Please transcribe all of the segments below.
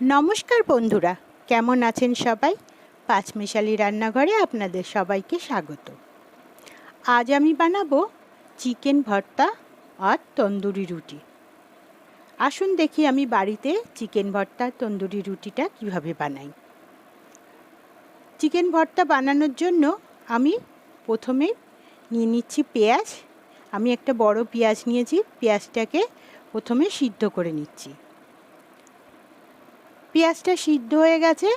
নমস্কার বন্ধুরা, কেমন আছেন সবাই? পাঁচমিশালি রান্নাঘরে আপনাদের সবাইকে স্বাগত। আজ আমি বানাবো চিকেন ভর্তা আর তন্দুরি রুটি। আসুন দেখি আমি বাড়িতে চিকেন ভর্তা, তন্দুরি রুটিটা কীভাবে বানাই। চিকেন ভর্তা বানানোর জন্য আমি প্রথমে নিয়ে নিচ্ছি পেঁয়াজ। আমি একটা বড় পেঁয়াজ নিয়েছি, পেঁয়াজটাকে প্রথমে সিদ্ধ করে নিচ্ছি। পেঁয়াজটা সিদ্ধ হয়ে গেছে,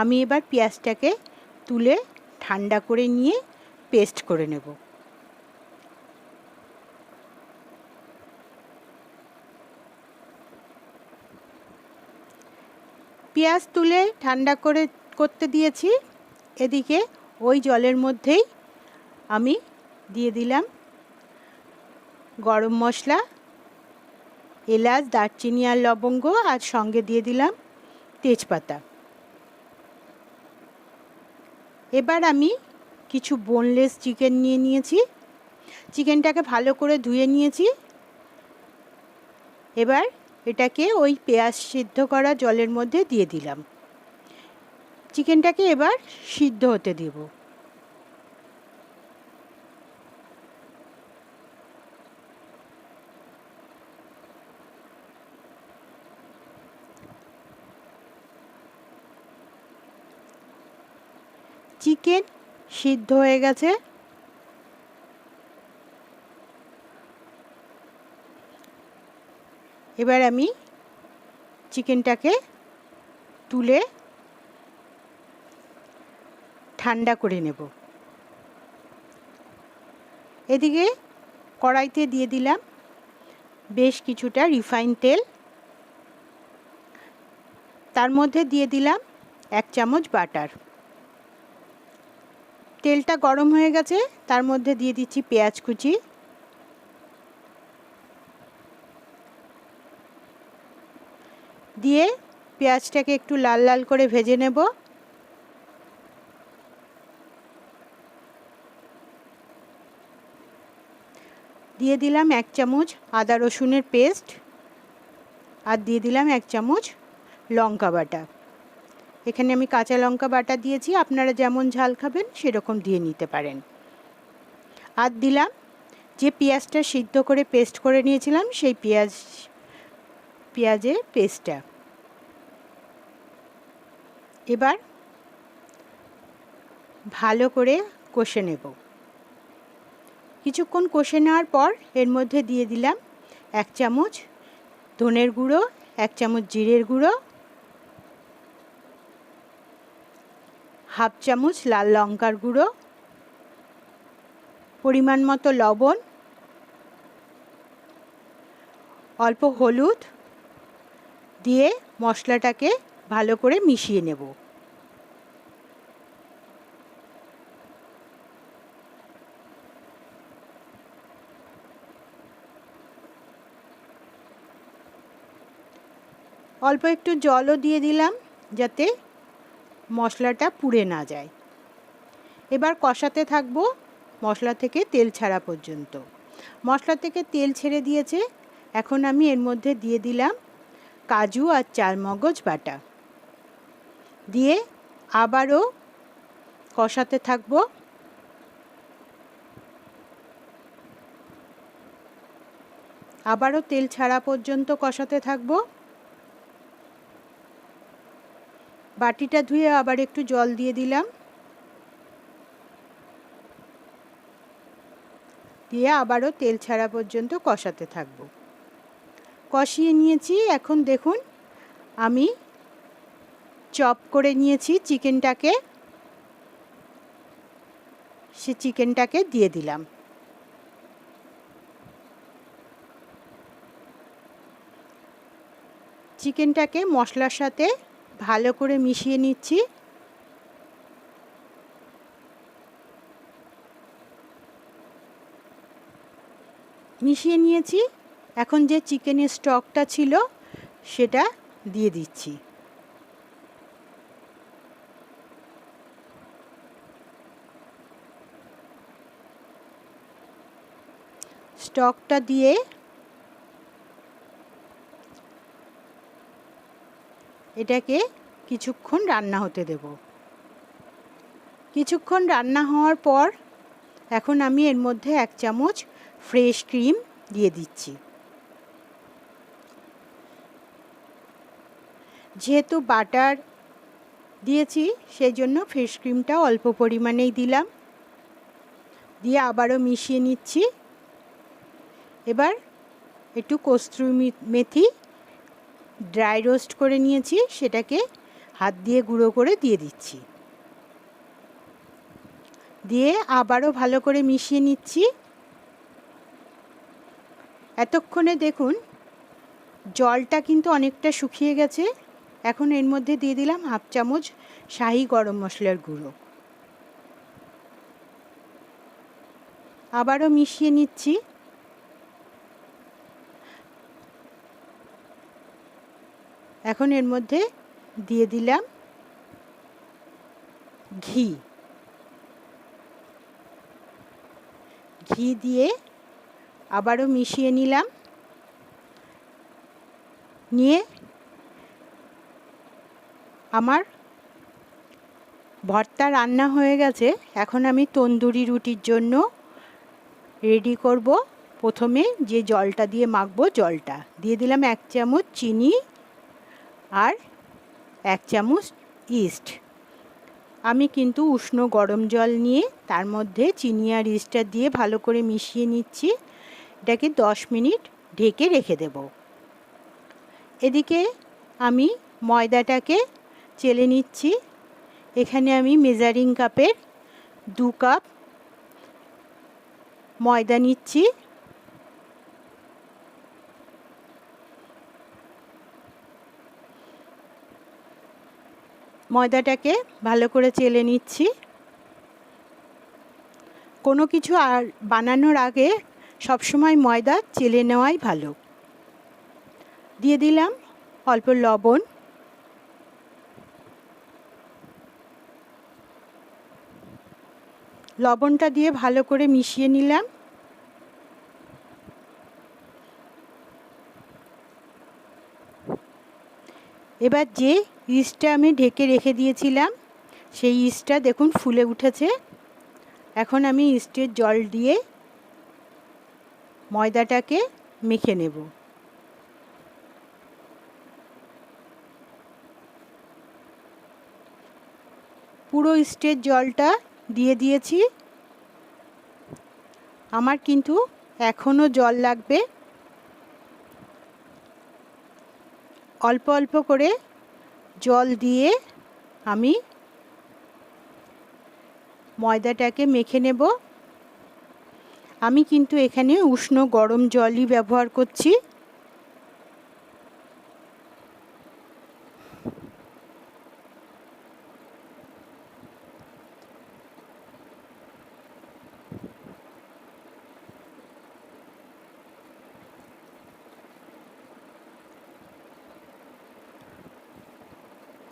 আমি এবার পেঁয়াজটাকে তুলে ঠান্ডা করে নিয়ে পেস্ট করে নেব। পেঁয়াজ তুলে ঠান্ডা করে করতে দিয়েছি, এদিকে ওই জলের মধ্যেই আমি দিয়ে দিলাম গরম মশলা, এলাচ, দারচিনি আর লবঙ্গ, আর সঙ্গে দিয়ে দিলাম তেজপাতা। এবার আমি কিছু বোনলেস চিকেন নিয়ে নিয়েছি। চিকেনটাকে ভালো করে ধুয়ে নিয়েছি। এবার এটাকে ওই পেঁয়াজ সিদ্ধ করা জলের মধ্যে দিয়ে দিলাম। চিকেনটাকে এবার সিদ্ধ হতে দেব। চিকেন সিদ্ধ হয়ে গেছে। এবার আমি চিকেনটাকে তুলে ঠান্ডা করে নেব। এদিকে কড়াইতে দিয়ে দিলাম বেশ কিছুটা রিফাইন তেল। তার মধ্যে দিয়ে দিলাম এক চামচ বাটার। তেলটা গরম হয়ে গেছে, তার মধ্যে দিয়ে দিচ্ছি পেঁয়াজ কুচি। দিয়ে পেঁয়াজটাকে একটু লাল লাল করে ভেজে নেব। দিয়ে দিলাম এক চামচ আদা রসুনের পেস্ট আর দিয়ে দিলাম এক চামচ লঙ্কা বাটা। এখানে আমি কাঁচা লঙ্কা বাটা দিয়েছি, আপনারা যেমন ঝাল খাবেন সেরকম দিয়ে নিতে পারেন। আর দিলাম যে পেঁয়াজটা সিদ্ধ করে পেস্ট করে নিয়েছিলাম, সেই পেঁয়াজ, পেঁয়াজের পেস্টটা। এবার ভালো করে কষে নেব। কিছুক্ষণ কষে নেওয়ার পর এর মধ্যে দিয়ে দিলাম এক চামচ ধনের গুঁড়ো, এক চামচ জিরের গুঁড়ো হাফ চামচ লাল লঙ্কার গুঁড়ো, পরিমাণ মতো লবণ, অল্প হলুদ দিয়ে মশলাটাকে ভালো করে মিশিয়ে নেব। অল্প একটু জলও দিয়ে দিলাম যাতে মশলাটা পুড়ে না যায়। এবার কষাতে থাকব মশলা থেকে তেল ছাড়া পর্যন্ত। মশলা থেকে তেল ছেড়ে দিয়েছে, এখন আমি এর মধ্যে দিয়ে দিলাম কাজু আর চারমগজ বাটা। দিয়ে আবারও কষাতে থাকব আবারও তেল ছাড়া পর্যন্ত কষাতে থাকব। বাটিটা ধুয়ে আবার একটু জল দিয়ে দিলাম। দিয়ে আবারও তেল ছাড়া পর্যন্ত কষাতে থাকব। কষিয়ে নিয়েছি, এখন দেখুন আমি চপ করে নিয়েছি চিকেনটাকে। সে চিকেনটাকে দিয়ে দিলাম। চিকেনটাকে মশলার সাথে ভালো করে মিশিয়ে নিচ্ছি। মিশিয়ে নিয়েছি। এখন যে চিকেনের স্টকটা ছিল, সেটা দিয়ে দিচ্ছি। স্টকটা দিয়ে এটাকে কিছুক্ষণ রান্না হতে দেব। কিছুক্ষণ রান্না হওয়ার পর এখন আমি এর মধ্যে এক চামচ ফ্রেশ ক্রিম দিয়ে দিচ্ছি। যেহেতু বাটার দিয়েছি সেই জন্য ফ্রেশ ক্রিমটা অল্প পরিমাণেই দিলাম। দিয়ে আবারও মিশিয়ে নিচ্ছি। এবার একটু কস্তুরি মেথি ড্রাই রোস্ট করে নিয়েছি, সেটাকে হাত দিয়ে গুঁড়ো করে দিয়ে দিচ্ছি। দিয়ে আবারও ভালো করে মিশিয়ে নিচ্ছি। এতক্ষণে দেখুন, জলটা কিন্তু অনেকটা শুকিয়ে গেছে। এখন এর মধ্যে দিয়ে দিলাম হাফ চামচ শাহি গরম মশলার গুঁড়ো। আবারও মিশিয়ে নিচ্ছি। এখন এর মধ্যে দিয়ে দিলাম ঘি। ঘি দিয়ে আবারও মিশিয়ে নিলাম। নিয়ে আমার ভর্তা রান্না হয়ে গেছে। এখন আমি তন্দুরি রুটির জন্য রেডি করব। প্রথমে যে জলটা দিয়ে মাখবো জলটা। দিয়ে দিলাম এক চামচ চিনি আর এক চামচ ইস্ট। আমি কিন্তু উষ্ণ গরম জল নিয়ে তার মধ্যে চিনি আর ইস্টটা দিয়ে ভালো করে মিশিয়ে নিচ্ছি। এটাকে দশ মিনিট ঢেকে রেখে দেব। এদিকে আমি ময়দাটাকে চেলে নিচ্ছি। এখানে আমি মেজারিং কাপের দু কাপ ময়দা নিচ্ছি। ময়দাটাকে ভালো করে চেলে নিচ্ছি। কোনো কিছু আর বানানোর আগে সবসময় ময়দা চেলে নেওয়াই ভালো। দিয়ে দিলাম অল্প লবণ। লবণটা দিয়ে ভালো করে মিশিয়ে নিলাম। এবার যে ইস্টটা আমি ঢেকে রেখে দিয়েছিলাম, সেই ইস্টটা দেখুন ফুলে উঠেছে। এখন আমি ইস্টের জল দিয়ে ময়দাটাকে মেখে নেব। পুরো ইস্টের জলটা দিয়ে দিয়েছি। আমার কিন্তু এখনও জল লাগবে। অল্প অল্প করে জল দিয়ে আমি ময়দাটাকে মেখে নেব। আমি কিন্তু এখানে উষ্ণ গরম জলই ব্যবহার করছি।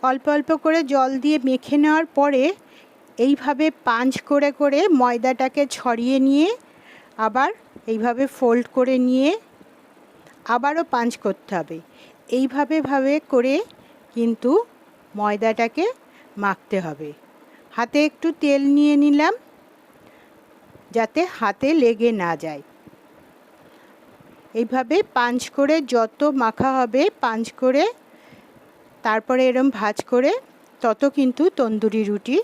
অল্প অল্প করে জল দিয়ে মেখে নেওয়ার পরে এইভাবে পাঞ্চ করে করে ময়দাটাকে ছড়িয়ে নিয়ে আবার এইভাবে ফোল্ড করে নিয়ে আবারও পাঞ্চ করতে হবে। এইভাবে ভাবে করে কিন্তু ময়দাটাকে মাখতে হবে। হাতে একটু তেল নিয়ে নিলাম যাতে হাতে লেগে না যায়। এইভাবে পাঞ্চ করে যত মাখা হবে পাঞ্চ করে তারপরে এরম ভাজ করে তত কিন্তু তন্দুরি রুটি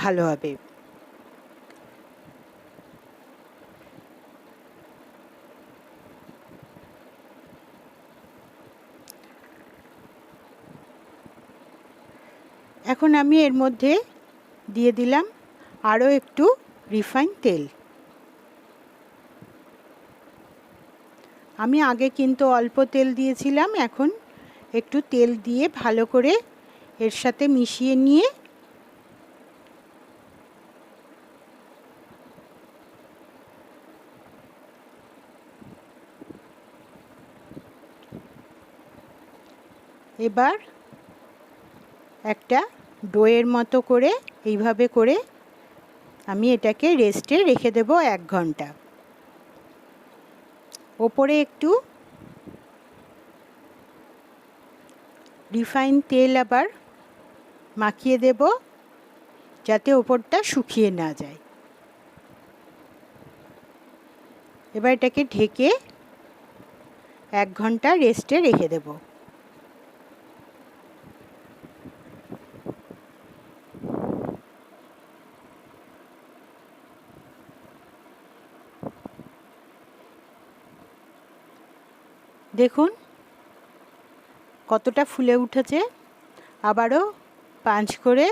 ভালো হবে। এখন আমি এর মধ্যে দিয়ে দিলাম আরও একটু রিফাইন তেল। আমি আগে কিন্তু অল্প তেল দিয়েছিলাম, এখন একটু তেল দিয়ে ভালো করে এর সাথে মিশিয়ে নিয়ে এবার একটা ডোয়ের মতো করে এইভাবে করে আমি এটাকে রেস্টে রেখে দেব এক ঘণ্টা। ওপরে একটু রিফাইন তেল আবার মাখিয়ে দেব যাতে ওপরটা শুকিয়ে না যায়। এবার এটাকে ঢেকে এক ঘণ্টা রেস্টে রেখে দেব। দেখুন কতটা ফুলে উঠেছে? আবারও পাঁচ করে।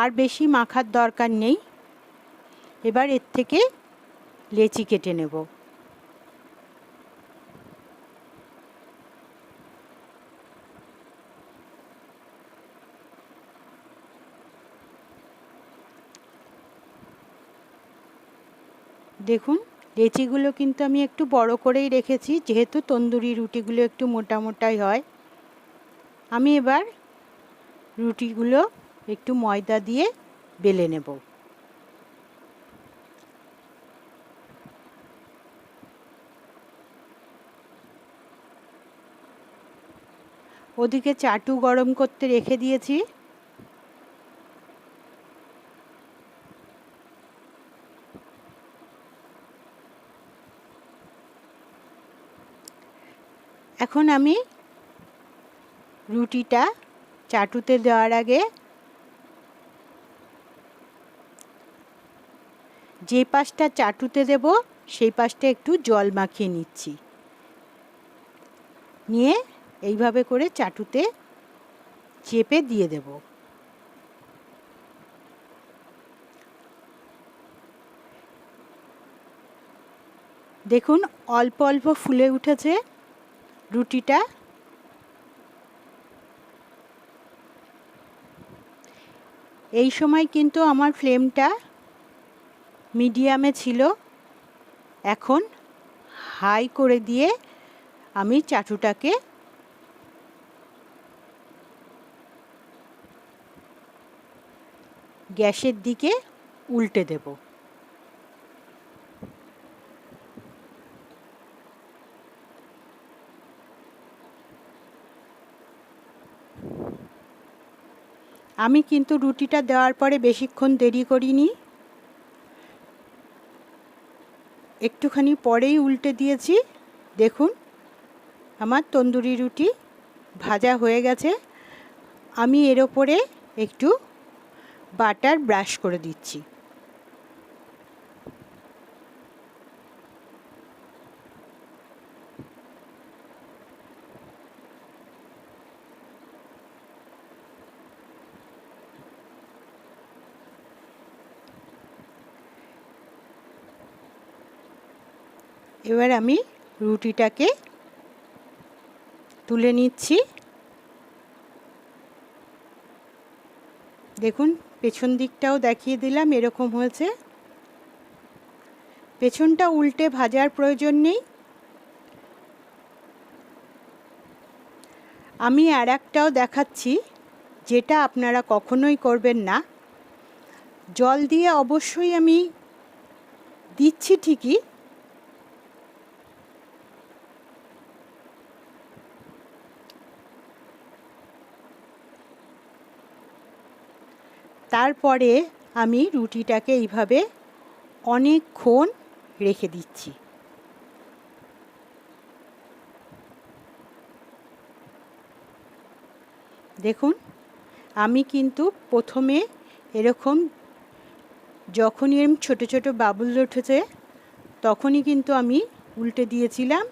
আর বেশি মাখার দরকার নেই। এবার এর থেকে লেচি কেটে নেব। দেখুন লেচিগুলো কিন্তু আমি একটু বড় করেই রেখেছি, যেহেতু তন্দুরি রুটিগুলো একটু মোটা মোটাই হয়। আমি এবার রুটিগুলো একটু ময়দা দিয়ে বেলে নেব। ওদিকে চাটু গরম করতে রেখে দিয়েছি। এখন আমি রুটিটা চাটুতে দেওয়ার আগে যে পাশটা চাটুতে দেব, সেই পাশটা একটু জল মাখিয়ে নিচ্ছি। নিয়ে এইভাবে করে চাটুতে চেপে দিয়ে দেব। দেখুন, অল্প অল্প ফুলে উঠেছে। রুটিটা। এই সময় কিন্তু আমার ফ্লেমটা মিডিয়ামে ছিল। এখন হাই করে দিয়ে আমি চাটুটাকে গ্যাসের দিকে উল্টে দেব। আমি কিন্তু রুটিটা দেওয়ার পরে বেশিক্ষণ দেরি করিনি। একটুখানি পরেই উল্টে দিয়েছি। দেখুন, আমার তন্দুরি রুটি ভাজা হয়ে গেছে। আমি এর ওপরে একটু বাটার ব্রাশ করে দিচ্ছি। এবার আমি রুটিটাকে তুলে নিচ্ছি। দেখুন, পেছন দিকটাও দেখিয়ে দিলাম, এরকম হয়েছে। পেছনটা উল্টে ভাজার প্রয়োজন নেই। আমি আর একটাও দেখাচ্ছি, যেটা আপনারা কখনোই করবেন না। জল দিয়ে অবশ্যই আমি দিচ্ছি ঠিকই তারপরে আমি রুটিটাকে এইভাবে অনেকক্ষণ রেখে দিচ্ছি। দেখুন, আমি কিন্তু প্রথমে এরকম যখনই এরম ছোটো ছোটো বাবুল উঠেছে, তখনই কিন্তু আমি উল্টে দিয়েছিলাম।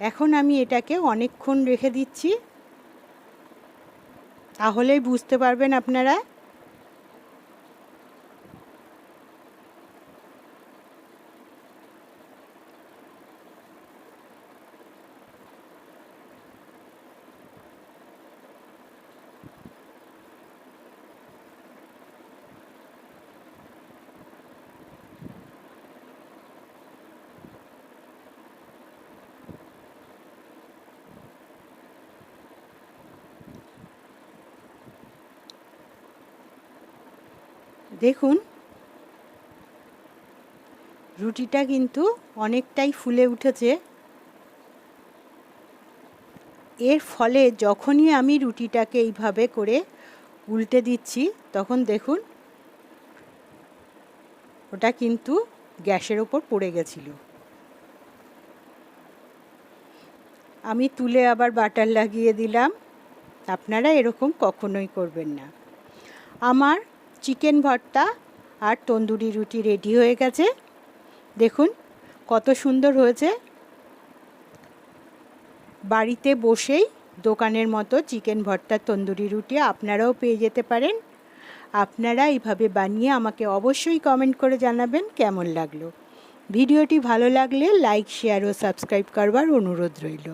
এখন আমি এটাকে অনেকক্ষণ রেখে দিচ্ছি। তাহলেই বুঝতে পারবেন আপনারা। দেখুন, রুটিটা কিন্তু অনেকটাই ফুলে উঠেছে। এর ফলে যখনই আমি রুটিটাকে এইভাবে করে উল্টে দিচ্ছি, তখন দেখুন, ওটা কিন্তু গ্যাসের ওপর পড়ে গেছিল। আমি তুলে আবার বাটার লাগিয়ে দিলাম। আপনারা এরকম কখনোই করবেন না। আমার চিকেন ভর্তা আর তন্দুরি রুটি রেডি হয়ে গেছে। দেখুন কত সুন্দর হয়েছে। বাড়িতে বসেই দোকানের মতো চিকেন ভর্তা, তন্দুরি রুটি আপনারাও পেয়ে যেতে পারেন। আপনারা এইভাবে বানিয়ে আমাকে অবশ্যই কমেন্ট করে জানাবেন কেমন লাগল। ভিডিওটি ভালো লাগলে লাইক, শেয়ার ও সাবস্ক্রাইব করবার অনুরোধ রইল।